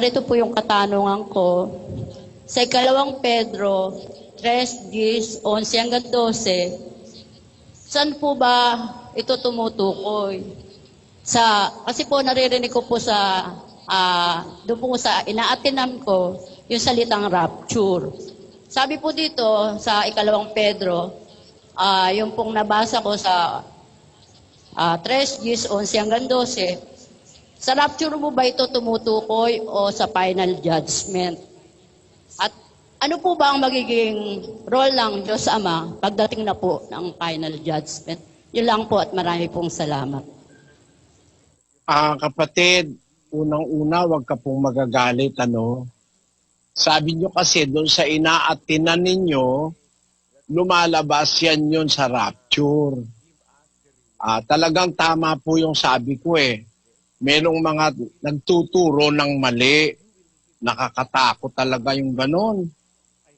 narito po yung katanungan ko. Sa ikalawang Pedro, 3, 10, 11 hanggang 12, saan po ba ito tumutukoy? Sa, kasi po naririnig ko po sa, ah, doon po sa inaatinan ko, yung salitang rapture. Sabi po dito sa ikalawang Pedro, ah, yung pong nabasa ko sa ah, 3, 10, 11 hanggang 12, sa rapture mo ba ito tumutukoy o sa final judgment? At ano po ba ang magiging role ng Diyos Ama pagdating na po ng final judgment? Yun lang po at marami pong salamat. Ah, kapatid, unang-una, wag ka pong magagalit, ano? Sabi nyo kasi doon sa inaatinan ninyo, lumalabas yan yun sa rapture. Ah, talagang tama po yung sabi ko eh. Merong mga nagtuturo ng mali. Nakakatakot talaga yung ganon.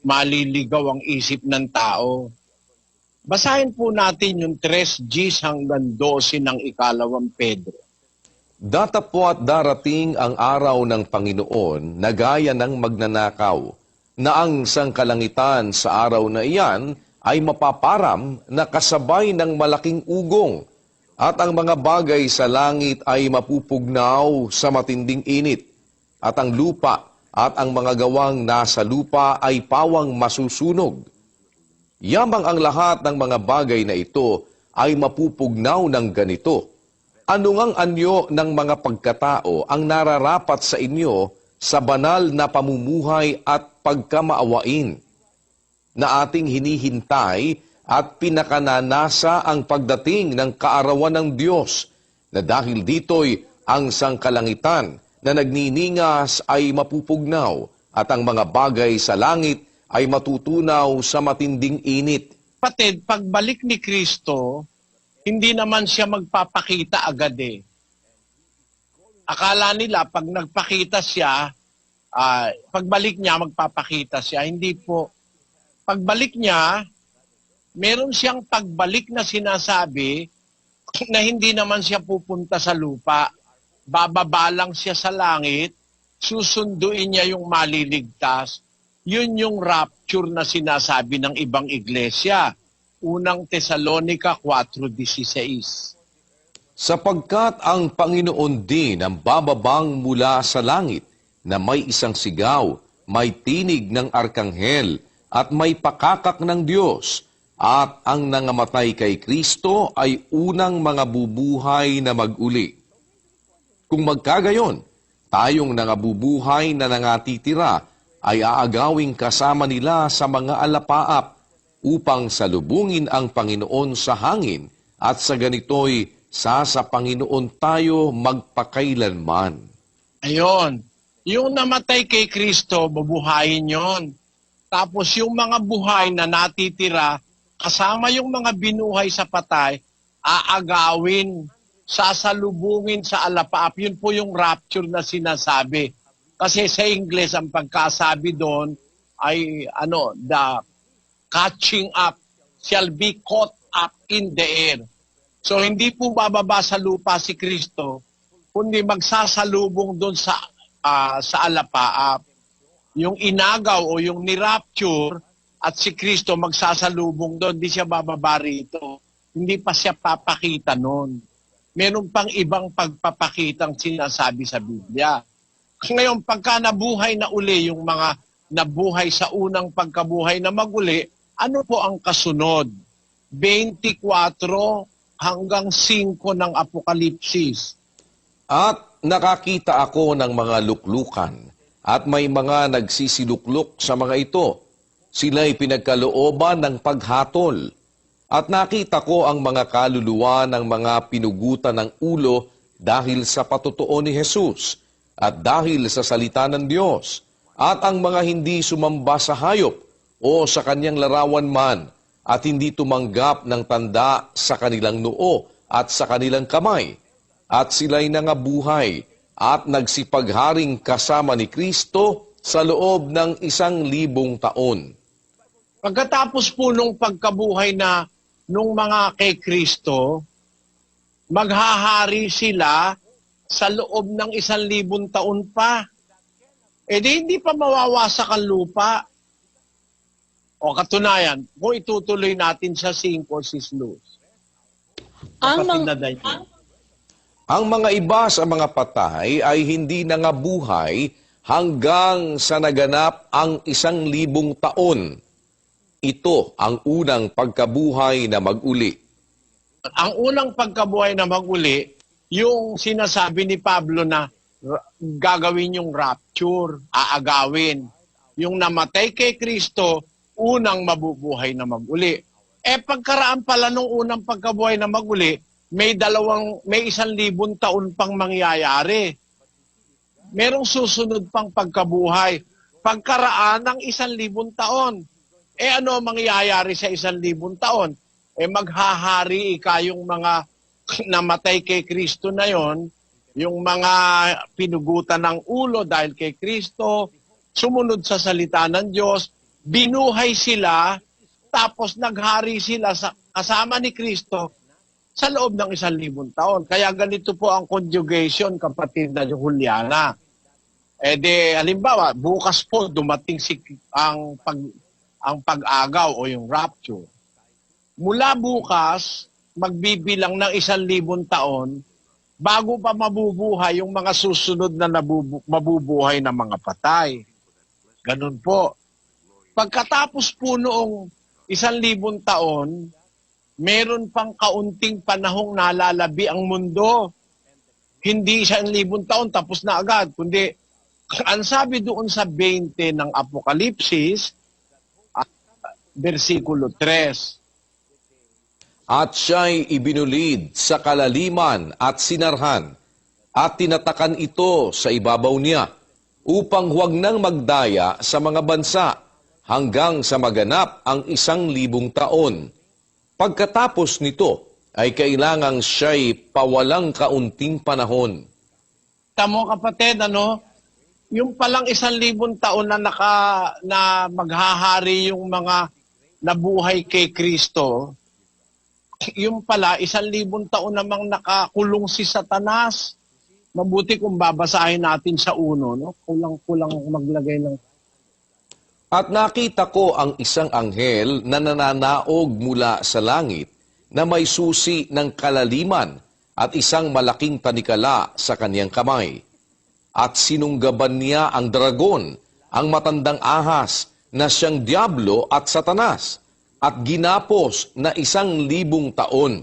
Maliligaw ang isip ng tao. Basahin po natin yung 3 Gs hanggang 12 ng ikalawang Pedro. Datapwat darating ang araw ng Panginoon na gaya ng magnanakaw, na ang sangkalangitan sa araw na iyan ay mapaparam na kasabay ng malaking ugong, at ang mga bagay sa langit ay mapupugnaw sa matinding init, at ang lupa at ang mga gawang nasa lupa ay pawang masusunog. Yamang ang lahat ng mga bagay na ito ay mapupugnaw ng ganito. Ano ngang anyo ng mga pagkatao ang nararapat sa inyo sa banal na pamumuhay at pagkamaawain na ating hinihintay at pinakananasa ang pagdating ng kaarawan ng Diyos na dahil dito'y ang sangkalangitan na nagniningas ay mapupugnaw at ang mga bagay sa langit ay matutunaw sa matinding init. Kapatid, pagbalik ni Kristo, hindi naman siya magpapakita agad eh. Akala nila pag nagpakita siya, ah, pagbalik niya magpapakita siya. Hindi po. Pagbalik niya, meron siyang pagbalik na sinasabi na hindi naman siya pupunta sa lupa. Bababa lang siya sa langit, susunduin niya yung maliligtas. Yun yung rapture na sinasabi ng ibang iglesia. Unang Tesalonica 4.16. Sapagkat ang Panginoon din ang bababang mula sa langit na may isang sigaw, may tinig ng arkanghel at may pakakak ng Diyos at ang nangamatay kay Kristo ay unang mga bubuhay na maguli. Kung magkagayon, tayong nangabubuhay na nangatitira ay aagawing kasama nila sa mga alapaap upang salubungin ang Panginoon sa hangin at sa ganito'y sa sa Panginoon tayo magpakailanman. Ayon. Yung namatay kay Kristo, bubuhayin yon. Tapos yung mga buhay na natitira, kasama yung mga binuhay sa patay, aagawin, sasalubungin sa alapaap. Yun po yung rapture na sinasabi. Kasi sa Ingles, ang pagkasabi doon ay ano, the catching up shall be caught up in the air. So hindi po bababa sa lupa si Kristo, kundi magsasalubong doon sa ah, sa alapaap. Yung inagaw o yung nirapture at si Kristo magsasalubong doon, hindi siya bababa rito. Hindi pa siya papakita noon. Meron pang ibang pagpapakitang sinasabi sa Biblia. Ngayon, pagka nabuhay na uli yung mga nabuhay sa unang pagkabuhay na maguli, ano po ang kasunod? 24 hanggang 5 ng Apokalipsis. At nakakita ako ng mga luklukan at may mga nagsisilukluk sa mga ito. Sila'y pinagkalooban ng paghatol. At nakita ko ang mga kaluluwa ng mga pinugutan ng ulo dahil sa patotoo ni Jesus at dahil sa salita ng Diyos at ang mga hindi sumamba sa hayop o sa kanyang larawan man at hindi tumanggap ng tanda sa kanilang noo at sa kanilang kamay at sila'y nangabuhay at nagsipagharing kasama ni Kristo sa loob ng isang libong taon. Pagkatapos po nung pagkabuhay na nung mga kay Kristo, maghahari sila sa loob ng isang libong taon pa. eh di hindi pa mawawasak ang lupa. O katunayan, kung itutuloy natin sa 5 sis Luz. Ang Kapatid mga, Daniel. Ang mga iba sa mga patay ay hindi nangabuhay hanggang sa naganap ang isang libong taon. Ito ang unang pagkabuhay na maguli. ang unang pagkabuhay na maguli, yung sinasabi ni Pablo na gagawin yung rapture, aagawin. Yung namatay kay Kristo, unang mabubuhay na maguli. Eh pagkaraan pala nung unang pagkabuhay na maguli, may dalawang, may isang libon taon pang mangyayari. Merong susunod pang pagkabuhay. Pagkaraan ng isang libon taon. Eh ano ang mangyayari sa isang libon taon? eh maghahari ika yung mga namatay kay Kristo na yon, yung mga pinugutan ng ulo dahil kay Kristo, sumunod sa salita ng Diyos, binuhay sila, tapos naghari sila sa, kasama ni Kristo sa loob ng isang libon taon. Kaya ganito po ang conjugation, kapatid na Juliana. Eh di, halimbawa, bukas po dumating si ang pag ang pag-agaw o yung rapture mula bukas, magbibilang ng isang libon taon, bago pa mabubuhay yung mga susunod na nabubu- mabubuhay na mga patay. Ganun po. Pagkatapos po noong isang libon taon, meron pang kaunting panahong nalalabi ang mundo. Hindi isang libon taon, tapos na agad. Kundi, ang sabi doon sa 20 ng Apokalipsis, versikulo 3, At siya'y ibinulid sa kalaliman at sinarhan, at tinatakan ito sa ibabaw niya, upang huwag nang magdaya sa mga bansa, hanggang sa maganap ang isang libong taon. Pagkatapos nito, ay kailangang siya'y pawalang kaunting panahon. Tamo kapatid, ano, yung palang isang libon taon na naka na maghahari yung mga nabuhay kay Kristo, yung pala isang libon taon namang nakakulong si Satanas. Mabuti kung babasahin natin sa uno, no? Kulang-kulang maglagay ng At nakita ko ang isang anghel na nananaog mula sa langit na may susi ng kalaliman at isang malaking tanikala sa kanyang kamay. At sinunggaban niya ang dragon, ang matandang ahas na siyang Diablo at Satanas, at ginapos na isang libong taon.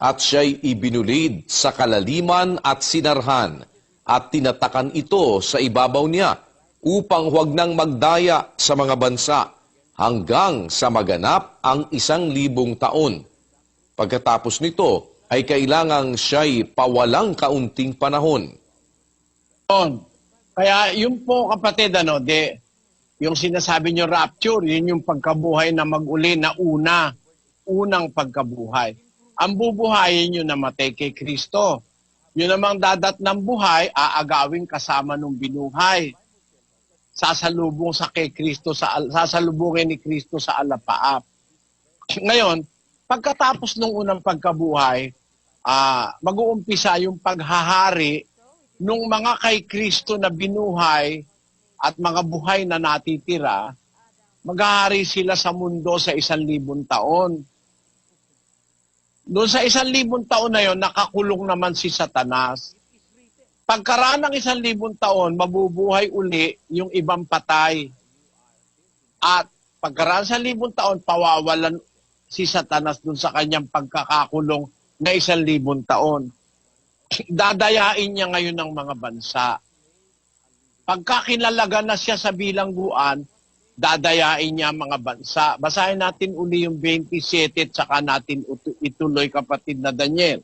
At siya'y ibinulid sa kalaliman at sinarhan, at tinatakan ito sa ibabaw niya, upang huwag nang magdaya sa mga bansa, hanggang sa maganap ang isang libong taon. Pagkatapos nito, ay kailangang siya'y pawalang kaunting panahon. Kaya yun po kapatid, ano, de, yung sinasabi nyo rapture, yun yung pagkabuhay na mag-uli na una, unang pagkabuhay. Ang bubuhayin nyo na matay kay Kristo. Yun namang dadat ng buhay, aagawin kasama nung binuhay. Sasalubong sa kay Kristo, sa, sasalubungin ni Kristo sa alapaap. Ngayon, pagkatapos nung unang pagkabuhay, ah mag-uumpisa yung paghahari nung mga kay Kristo na binuhay at mga buhay na natitira, maghahari sila sa mundo sa isang libon taon. Doon sa isang libon taon na yon, nakakulong naman si Satanas. Pagkaraan ng isang libon taon, mabubuhay uli yung ibang patay. At pagkaraan sa libon taon, pawawalan si Satanas doon sa kanyang pagkakakulong na isang libon taon. Dadayain niya ngayon ng mga bansa. Pagka kinalaga na siya sa bilangguan, dadayain niya mga bansa. Basahin natin uli yung 27 at saka natin ituloy kapatid na Daniel.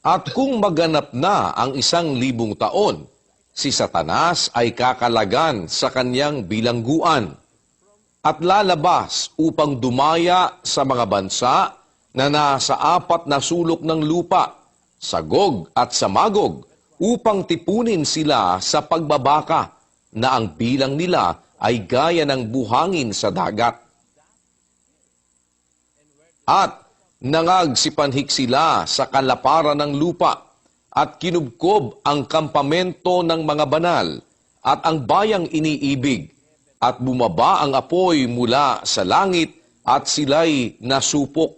At kung maganap na ang isang libong taon, si Satanas ay kakalagan sa kanyang bilangguan at lalabas upang dumaya sa mga bansa na nasa apat na sulok ng lupa, sa Gog at sa Magog, upang tipunin sila sa pagbabaka na ang bilang nila ay gaya ng buhangin sa dagat. At nangagsipanhik sila sa kalaparan ng lupa at kinubkob ang kampamento ng mga banal at ang bayang iniibig at bumaba ang apoy mula sa langit at sila'y nasupok.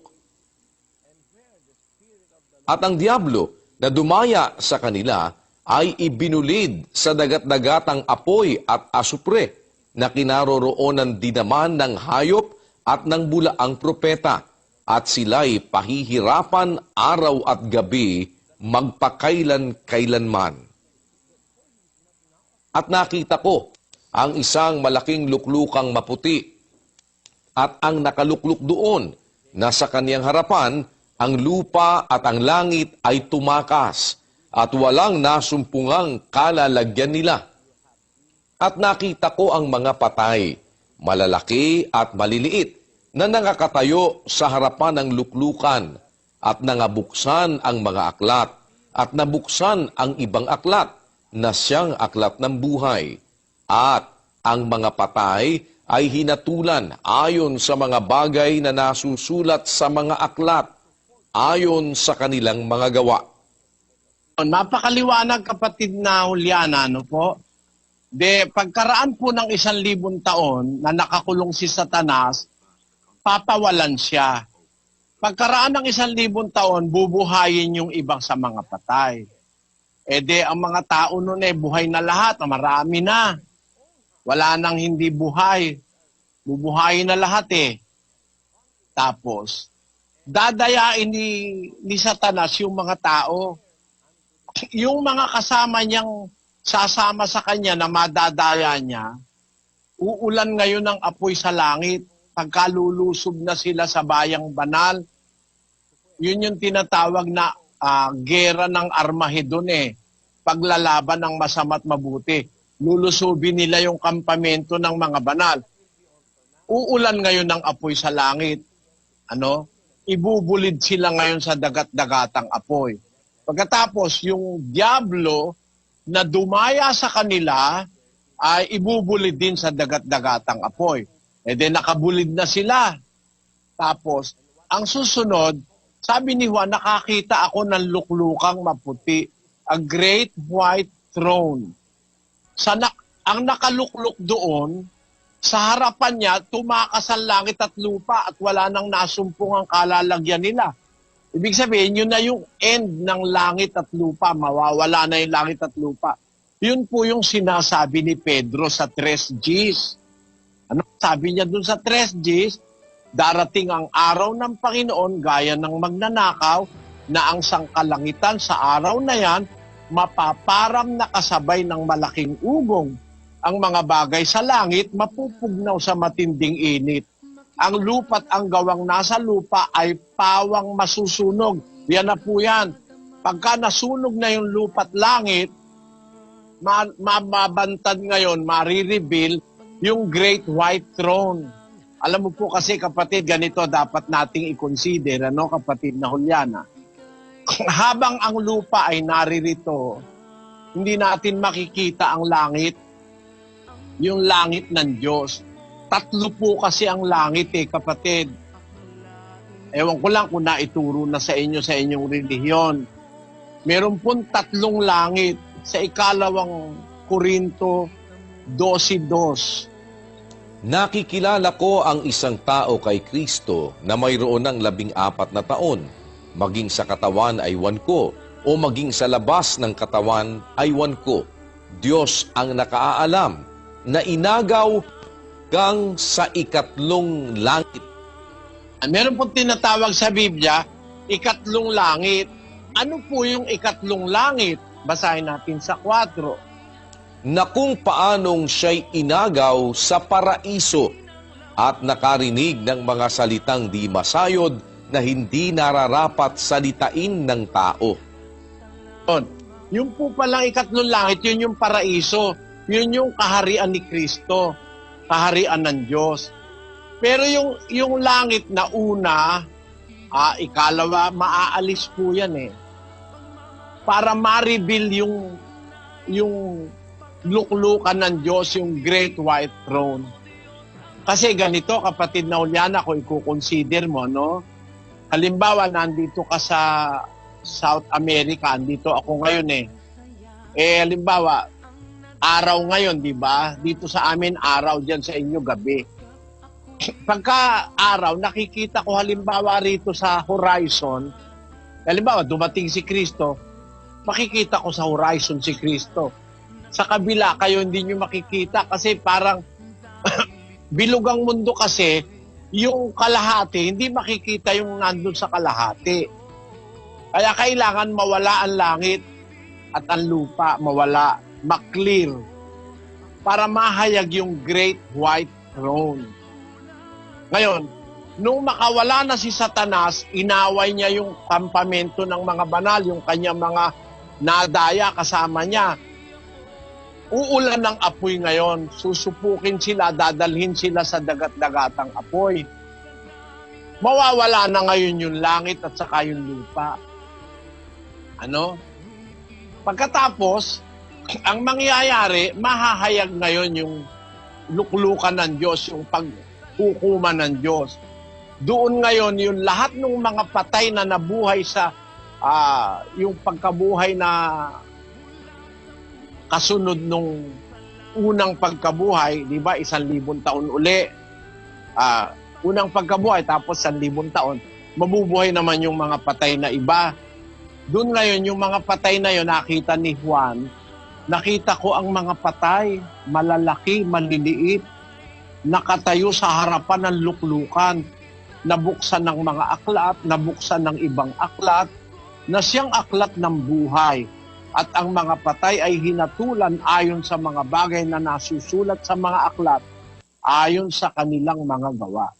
At ang diablo na dumaya sa kanila ay ibinulid sa dagat-dagatang apoy at asupre na kinaroroonan din naman ng hayop at ng bulaang propeta at sila'y pahihirapan araw at gabi magpakailan-kailanman. At nakita ko ang isang malaking luklukang maputi at ang nakalukluk doon na sa kaniyang harapan ang lupa at ang langit ay tumakas at walang nasumpungang kalalagyan nila. At nakita ko ang mga patay, malalaki at maliliit, na nakakatayo sa harapan ng luklukan at nangabuksan ang mga aklat at nabuksan ang ibang aklat na siyang aklat ng buhay. At ang mga patay ay hinatulan ayon sa mga bagay na nasusulat sa mga aklat ayon sa kanilang mga gawa. Napakaliwanag kapatid na Juliana, ano po? De, pagkaraan po ng isang libon taon na nakakulong si Satanas, papawalan siya. Pagkaraan ng isang libon taon, bubuhayin yung ibang sa mga patay. E de, ang mga tao noon eh, buhay na lahat, marami na. Wala nang hindi buhay. Bubuhayin na lahat eh. Tapos, dadayain ni, ni Satanas yung mga tao. Yung mga kasama niyang sasama sa kanya na madadaya niya, uulan ngayon ng apoy sa langit pagkalulusob na sila sa bayang banal. Yun yung tinatawag na ah, gera ng Armahedon eh. Paglalaban ng masama't mabuti. Lulusubin nila yung kampamento ng mga banal. Uulan ngayon ng apoy sa langit. Ano? Ibubulid sila ngayon sa dagat-dagatang apoy. Pagkatapos, yung Diablo na dumaya sa kanila ay ibubulid din sa dagat-dagatang apoy. E then nakabulid na sila. Tapos, ang susunod, sabi ni Juan, nakakita ako ng luklukang maputi, a great white throne. Sa nak- ang nakalukluk doon, sa harapan niya, tumakas ang langit at lupa at wala nang nasumpong ang kalalagyan nila. Ibig sabihin, yun na yung end ng langit at lupa. Mawawala na yung langit at lupa. Yun po yung sinasabi ni Pedro sa 3 Gs. Ano sabi niya dun sa 3 Gs? Darating ang araw ng Panginoon gaya ng magnanakaw na ang sangkalangitan sa araw na yan mapaparam na kasabay ng malaking ugong. Ang mga bagay sa langit mapupugnaw sa matinding init. Ang lupa't ang gawang nasa lupa ay pawang masusunog. Yan na po yan. Pagka nasunog na yung lupa't langit, ma- mababantad ngayon, marireveal yung Great White Throne. Alam mo po kasi kapatid, ganito dapat nating i-consider, ano kapatid na Juliana. Habang ang lupa ay naririto, hindi natin makikita ang langit, yung langit ng Diyos. Tatlo po kasi ang langit eh, kapatid. Ewan ko lang kung naituro na sa inyo sa inyong relihiyon. Meron pong tatlong langit sa ikalawang Korinto 12.2. Nakikilala ko ang isang tao kay Kristo na mayroon ng labing apat na taon, maging sa katawan ay wan ko, o maging sa labas ng katawan ay wan ko. Diyos ang nakaaalam na inagaw kang sa ikatlong langit. Meron pong tinatawag sa Biblia, ikatlong langit. Ano po yung ikatlong langit? Basahin natin sa 4. na kung paanong siya'y inagaw sa paraiso at nakarinig ng mga salitang di masayod na hindi nararapat salitain ng tao. Yun. Yung po palang ikatlong langit, yun yung paraiso. Yun yung kaharian ni Kristo. Kaharian ng Diyos. Pero yung, yung langit na una, ah, ikalawa, maaalis po yan eh. Para ma-reveal yung, yung luklukan ng Diyos, yung Great White Throne. Kasi ganito, kapatid na Uliana, kung i-consider mo, no? Halimbawa, nandito ka sa South America, andito ako ngayon eh. Eh, halimbawa, araw ngayon, di ba? Dito sa amin, araw dyan sa inyo, gabi. Pagka araw, nakikita ko halimbawa rito sa horizon, halimbawa, dumating si Kristo, makikita ko sa horizon si Kristo. Sa kabila, kayo hindi nyo makikita kasi parang bilog ang mundo kasi, yung kalahati, hindi makikita yung nandun sa kalahati. Kaya kailangan mawala ang langit at ang lupa, mawala, maklear, para mahayag yung great white throne. Ngayon, nung makawala na si Satanas, inaway niya yung kampamento ng mga banal, yung kanyang mga nadaya kasama niya. Uulan ng apoy ngayon, susupukin sila, dadalhin sila sa dagat-dagatang apoy. Mawawala na ngayon yung langit at saka yung lupa. Ano? Pagkatapos, ang mangyayari, mahahayag ngayon yung luklukan ng Diyos, yung paghukuman ng Diyos. Doon ngayon, yung lahat ng mga patay na nabuhay sa ah, yung pagkabuhay na kasunod nung unang pagkabuhay, di ba, isang libon taon uli. Ah, unang pagkabuhay, tapos isang libon taon, mabubuhay naman yung mga patay na iba. Doon ngayon, yung mga patay na yun, nakita ni Juan, nakita ko ang mga patay, malalaki, maliliit, nakatayo sa harapan ng luklukan, nabuksan ng mga aklat, nabuksan ng ibang aklat, na siyang aklat ng buhay. At ang mga patay ay hinatulan ayon sa mga bagay na nasusulat sa mga aklat, ayon sa kanilang mga gawa.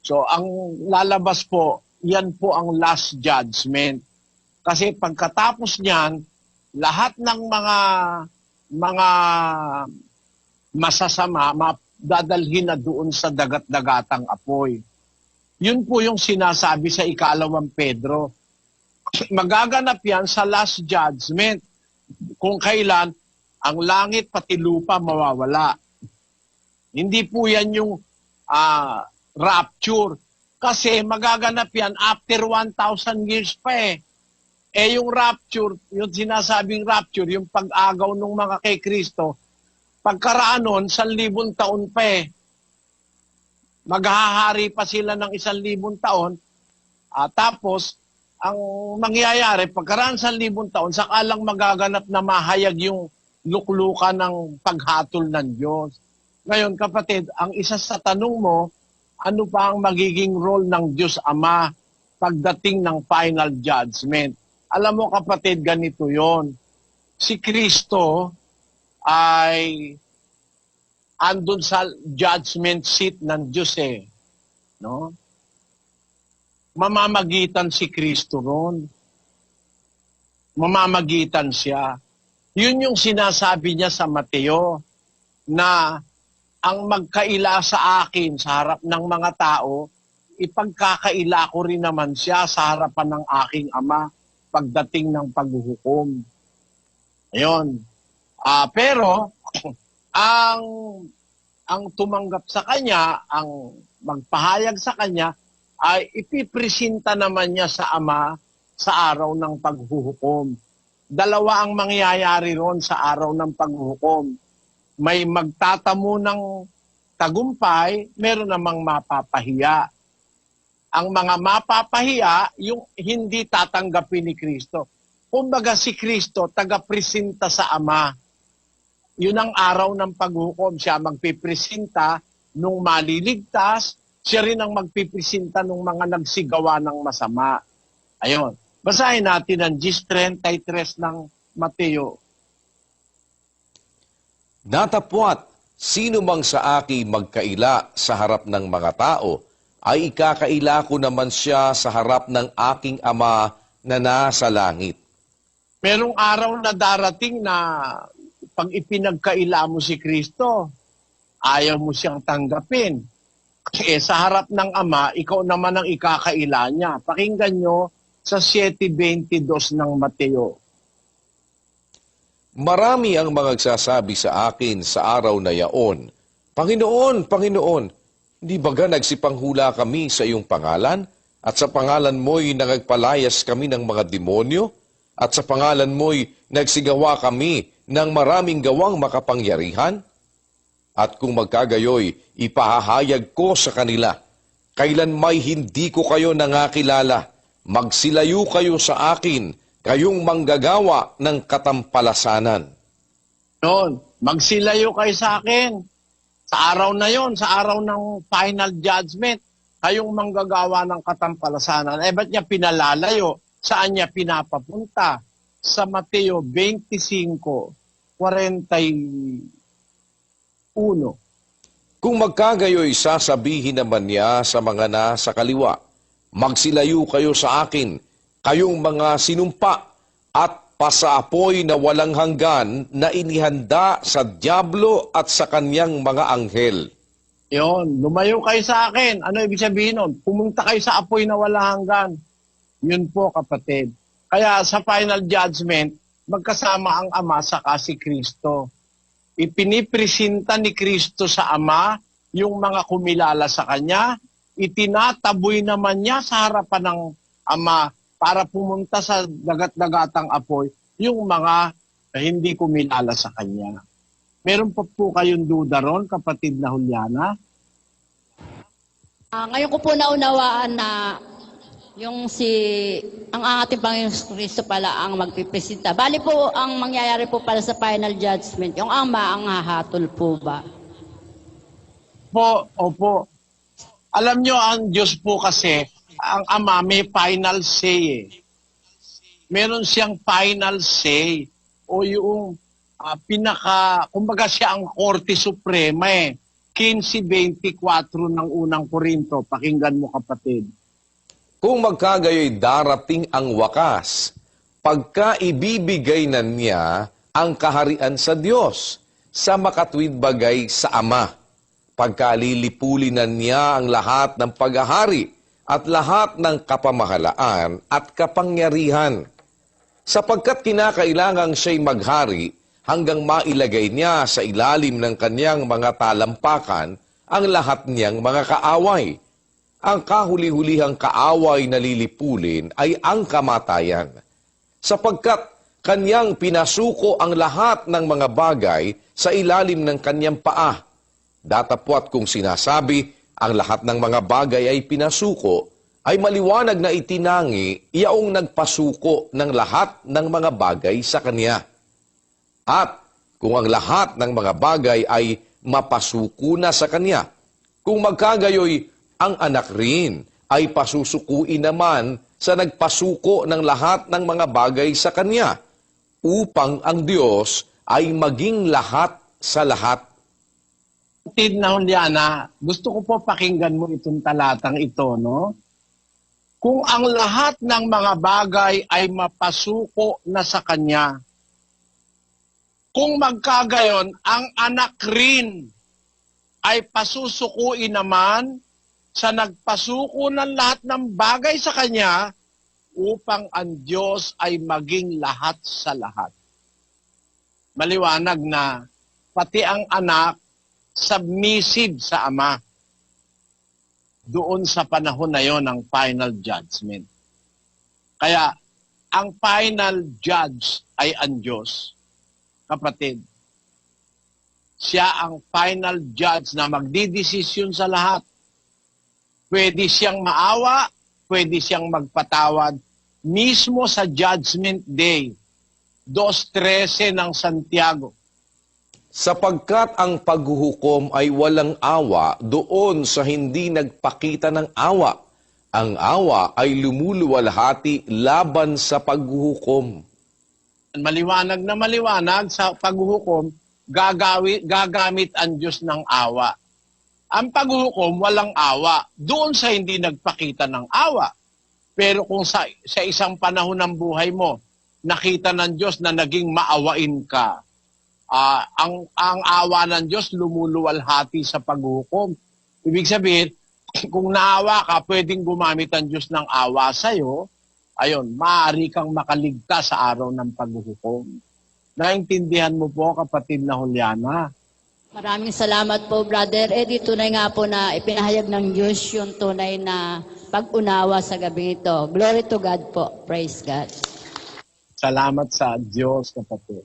So ang lalabas po, yan po ang last judgment. Kasi pagkatapos niyan, lahat ng mga mga masasama dadalhin na doon sa dagat-dagatang apoy. Yun po yung sinasabi sa ikalawang Pedro. Magaganap yan sa last judgment kung kailan ang langit pati lupa mawawala. Hindi po yan yung ah, rapture. Kasi magaganap yan after 1,000 years pa eh. Eh yung rapture, yung sinasabing rapture, yung pag-agaw ng mga kay Kristo, pagkaraan nun, isang libon taon pa eh. Maghahari pa sila ng isang libon taon, at tapos, ang mangyayari, pagkaraan sa libon taon, saka lang magaganap na mahayag yung luklukan ng paghatol ng Diyos. Ngayon, kapatid, ang isa sa tanong mo, ano pa ang magiging role ng Diyos Ama pagdating ng final judgment? Alam mo kapatid, ganito yon. Si Kristo ay andun sa judgment seat ng Diyos eh. No? Mamamagitan si Kristo ron. Mamamagitan siya. Yun yung sinasabi niya sa Mateo na ang magkaila sa akin sa harap ng mga tao, ipagkakaila ko rin naman siya sa harapan ng aking ama pagdating ng paghuhukom. Ayun. Ah, pero ang ang tumanggap sa kanya, ang magpahayag sa kanya ay ipipresenta naman niya sa ama sa araw ng paghuhukom. Dalawa ang mangyayari ron sa araw ng paghuhukom. May magtatamo ng tagumpay, meron namang mapapahiya. Ang mga mapapahiya, yung hindi tatanggapin ni Kristo. Kumbaga si Kristo, taga-presenta sa Ama. Yun ang araw ng paghukom. Siya magpipresenta nung maliligtas, siya rin ang magpipresenta nung mga nagsigawa ng masama. Ayun. Basahin natin ang Gis 33 ng Mateo. Natapwat, sino mang sa aki magkaila sa harap ng mga tao, ay ikakaila ko naman siya sa harap ng aking ama na nasa langit. Merong araw na darating na pag ipinagkaila mo si Kristo, ayaw mo siyang tanggapin. Eh, sa harap ng Ama, ikaw naman ang ikakaila niya. Pakinggan nyo sa 7.22 ng Mateo. Marami ang magsasabi sa akin sa araw na yaon, Panginoon, Panginoon, di baga nagsipanghula kami sa iyong pangalan? At sa pangalan mo'y nagpalayas kami ng mga demonyo? At sa pangalan mo'y nagsigawa kami ng maraming gawang makapangyarihan? At kung magkagayoy, ipahahayag ko sa kanila, kailan may hindi ko kayo nangakilala, magsilayo kayo sa akin, kayong manggagawa ng katampalasanan. Yun, magsilayo kayo sa akin. Sa araw na yon, sa araw ng final judgment, kayong manggagawa ng katampalasanan. Eh, ba't niya pinalalayo? Saan niya pinapapunta? Sa Mateo 25, 41. Kung magkagayoy, sasabihin naman niya sa mga nasa kaliwa, magsilayo kayo sa akin, kayong mga sinumpa at pasaapoy na walang hanggan na inihanda sa Diablo at sa kanyang mga anghel. Yon, lumayo kayo sa akin. Ano ibig sabihin nun? Pumunta kayo sa apoy na wala hanggan. Yun po, kapatid. Kaya sa final judgment, magkasama ang Ama sa si Kristo. Ipinipresinta ni Kristo sa Ama yung mga kumilala sa Kanya. Itinataboy naman niya sa harapan ng Ama para pumunta sa dagat-dagatang apoy yung mga hindi kumilala sa Kanya. Meron pa po kayong duda ron, kapatid na Juliana? Ah, ngayon ko po naunawaan na yung si ang ating Panginoon Kristo pala ang magpipresenta. Bali po ang mangyayari po pala sa final judgment, yung ama ang hahatol po ba? Po, opo. Alam nyo, ang Diyos po kasi, ang Ama may final say eh. Meron siyang final say o yung ah, pinaka, kumbaga siya ang Korte Suprema eh. 15.24 ng unang Korinto. Pakinggan mo kapatid. Kung magkagayoy darating ang wakas, pagka ibibigay na niya ang kaharian sa Diyos, sa makatwid bagay sa Ama. Pagkalilipulin na niya ang lahat ng paghahari at lahat ng kapamahalaan at kapangyarihan. Sapagkat kinakailangang siya'y maghari hanggang mailagay niya sa ilalim ng kanyang mga talampakan ang lahat niyang mga kaaway. Ang kahuli-hulihang kaaway na lilipulin ay ang kamatayan. Sapagkat kanyang pinasuko ang lahat ng mga bagay sa ilalim ng kanyang paa. Datapwat kung sinasabi ang lahat ng mga bagay ay pinasuko, ay maliwanag na itinangi iyaong nagpasuko ng lahat ng mga bagay sa kanya. At kung ang lahat ng mga bagay ay mapasuko na sa kanya, kung magkagayoy ang anak rin ay pasusukuin naman sa nagpasuko ng lahat ng mga bagay sa kanya, upang ang Diyos ay maging lahat sa lahat. Kapatid na Juliana, gusto ko po pakinggan mo itong talatang ito, no? Kung ang lahat ng mga bagay ay mapasuko na sa Kanya, kung magkagayon, ang anak rin ay pasusukuin naman sa nagpasuko ng lahat ng bagay sa Kanya upang ang Diyos ay maging lahat sa lahat. Maliwanag na pati ang anak submissive sa Ama doon sa panahon na yon ng final judgment. Kaya, ang final judge ay ang Diyos. Kapatid, siya ang final judge na magdidesisyon sa lahat. Pwede siyang maawa, pwede siyang magpatawad mismo sa judgment day, 2.13 ng Santiago. Sapagkat ang paghuhukom ay walang awa doon sa hindi nagpakita ng awa. Ang awa ay lumuluwalhati laban sa paghuhukom. maliwanag na maliwanag sa paghuhukom, gagawi, gagamit ang Diyos ng awa. Ang paghuhukom, walang awa. Doon sa hindi nagpakita ng awa. Pero kung sa, sa isang panahon ng buhay mo, nakita ng Diyos na naging maawain ka, ah, ang, ang awa ng Diyos lumuluwalhati sa paghuhukom. Ibig sabihin, kung naawa ka, pwedeng gumamit ang Diyos ng awa sa'yo, ayun, maaari kang makaligtas sa araw ng paghuhukom. Naintindihan mo po, kapatid na Juliana. Maraming salamat po, Brother Eddie. Tunay nga po na ipinahayag ng Diyos yung tunay na pag-unawa sa gabi ito. Glory to God po. Praise God. Salamat sa Diyos, kapatid.